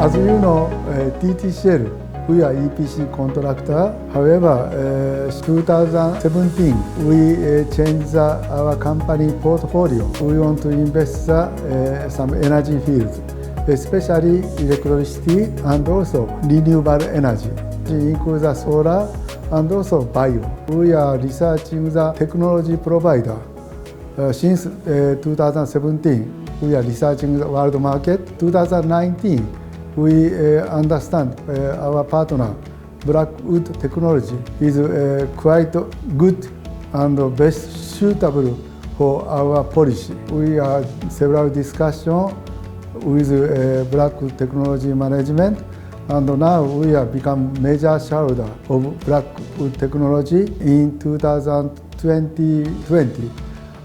As you know, uh, TTCL we are EPC contractor. However, uh, 2017 we uh, changed the, our company portfolio. We want to invest the, uh, some energy fields, especially electricity and also renewable energy. It includes the solar and also bio. We are researching the technology provider. Uh, since uh, 2017, we are researching the world market. 2019, we uh, understand uh, our partner Blackwood Technology is uh, quite good and best suitable for our policy. We have several discussions with Blackwood Technology Management and now we have become major shareholder of Blackwood Technology in 2020.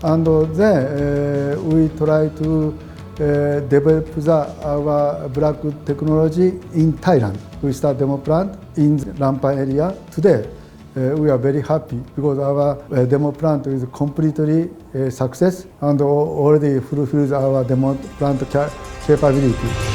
And then we try to develop the, our Blackwood technology in Thailand. We start demo plant in Lampa area today. Uh, we are very happy because our uh, demo plant is completely success and already fulfills our demo plant ca capability.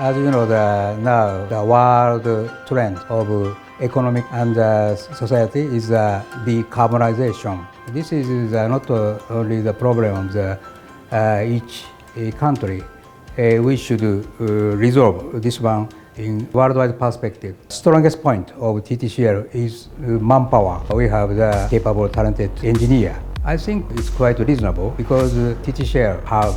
As you know, the, now the world trend of economic and uh, society is uh, decarbonization. This is uh, not only the problem of the, uh, each uh, country. Uh, we should resolve this one in worldwide perspective. Strongest point of TTCL is manpower. We have the capable, talented engineer. I think it's quite reasonable because TTCL have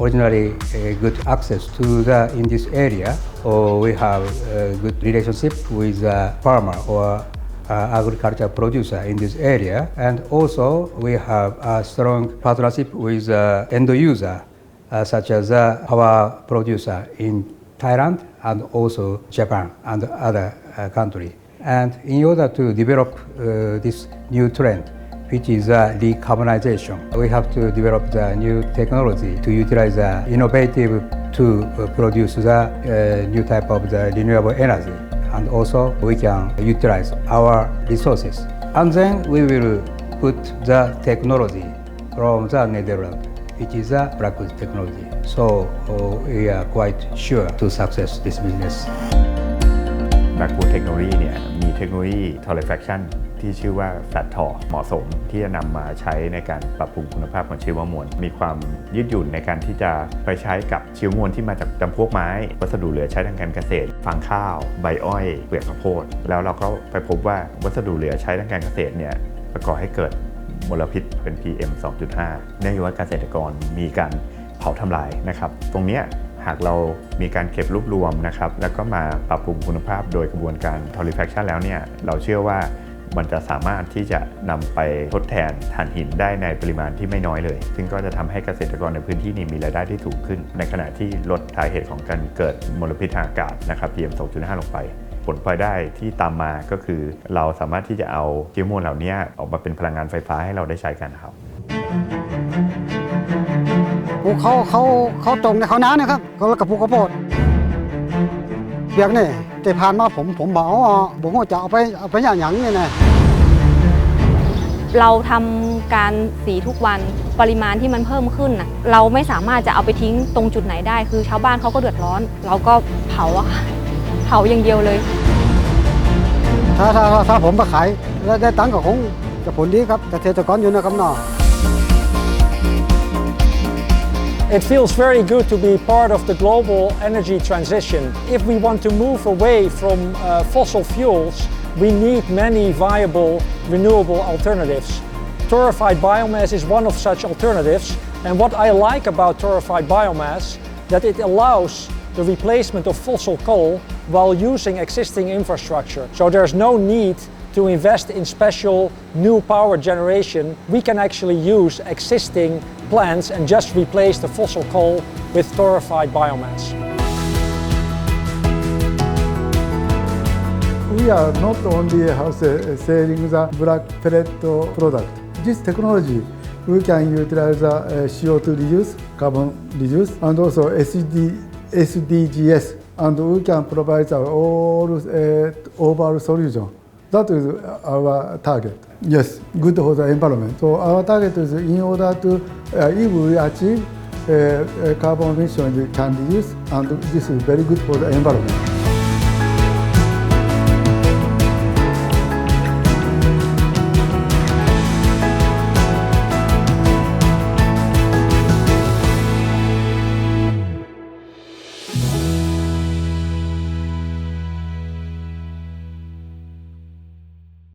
originally a good access to the in this area or we have a good relationship with a farmer or uh, agriculture producer in this area. And also we have a strong partnership with uh, end user uh, such as a power producer in Thailand and also Japan and other uh, countries and in order to develop uh, this new trend which is uh, decarbonization. We have to develop the new technology to utilize the innovative to uh, produce the uh, new type of the renewable energy. And also we can utilize our resources. And then we will put the technology from the Netherlands, which is a Blackwood technology. So uh, we are quite sure to success this business. Blackwood Technology เนี่ยมีเทคโนโลยี torrefaction ที่ชื่อว่าแฟตทอเหมาะสมที่จะนำมาใช้ในการปรับปรุงคุณภาพของชีวมวล มีความยืดหยุ่นในการที่จะไปใช้กับชีวมวลที่มาจากจำพวกไม้ วัสดุเหลือใช้ทางการเกษตรฟางข้าว ใบอ้อยเปลือกข้าวโพดแล้วเราก็ไปพบว่าวัสดุเหลือใช้ทางการเกษตรเนี่ยประกอบให้เกิดมลพิษเป็น PM 2.5เนื่องจากว่าเกษตรกรมีการเผาทำลายนะครับ ตรงนี้หากเรามีการเก็บรวบรวมนะครับ แล้วก็มาปรับปรุงคุณภาพโดยกระบวนการ torrefaction แล้วเนี่ย เราเชื่อว่า มันจะสามารถที่จะนำไปทดแทนถ่านหินได้ในปริมาณที่ไม่น้อยเลย ซึ่งก็จะทำให้เกษตรกรในพื้นที่นี้มีรายได้ที่ถูกขึ้น ในขณะที่ลดสาเหตุของการเกิดมลพิษทางอากาศนะครับ PM 2.5 ลงไปผลพลอยได้ที่ตามมาก็คือ เราสามารถที่จะเอาชิ้วมวลเหล่านี้ออกมาเป็นพลังงานไฟฟ้าให้เราได้ใช้กันครับปลูกเขาเขาเขาตรงในเขาน้านะครับเขากับปลูกข้าวโพดเปียกนี่ แต่ผ่านมาผมผมบอกอ๋อผมก็จะเอาไปเอาไปอย่างอย่างนี่นะเราทำการสีทุกวันปริมาณที่มันเพิ่มขึ้นนะเราไม่สามารถจะเอาไปทิ้งตรงจุดไหนได้ คือชาวบ้านเขาก็เดือดร้อน เราก็เผาอะค่ะเผาอย่างเดียวเลย ถ้าถ้าถ้าผมมาขายแล้วได้ตังค์ก็คงจะผลดีครับเกษตรกรอยู่นะครับเนาะ It feels very good to be part of the global energy transition. If we want to move away from uh, fossil fuels, we need many viable renewable alternatives. Torrefied biomass is one of such alternatives and what I like about torrefied biomass that it allows the replacement of fossil coal while using existing infrastructure. So there's no need to invest in special new power generation. We can actually use existing plants and just replace the fossil coal with torrefied biomass. We are not only house selling the black pellet product. This technology we can utilize the CO2 reduce, carbon reduce, and also SD, SDGs, and we can provide all uh, overall solution. That is our target. Yes, good for the environment. So our target is in order to, uh, if we achieve uh, uh, carbon emission can reduce and this is very good for the environment.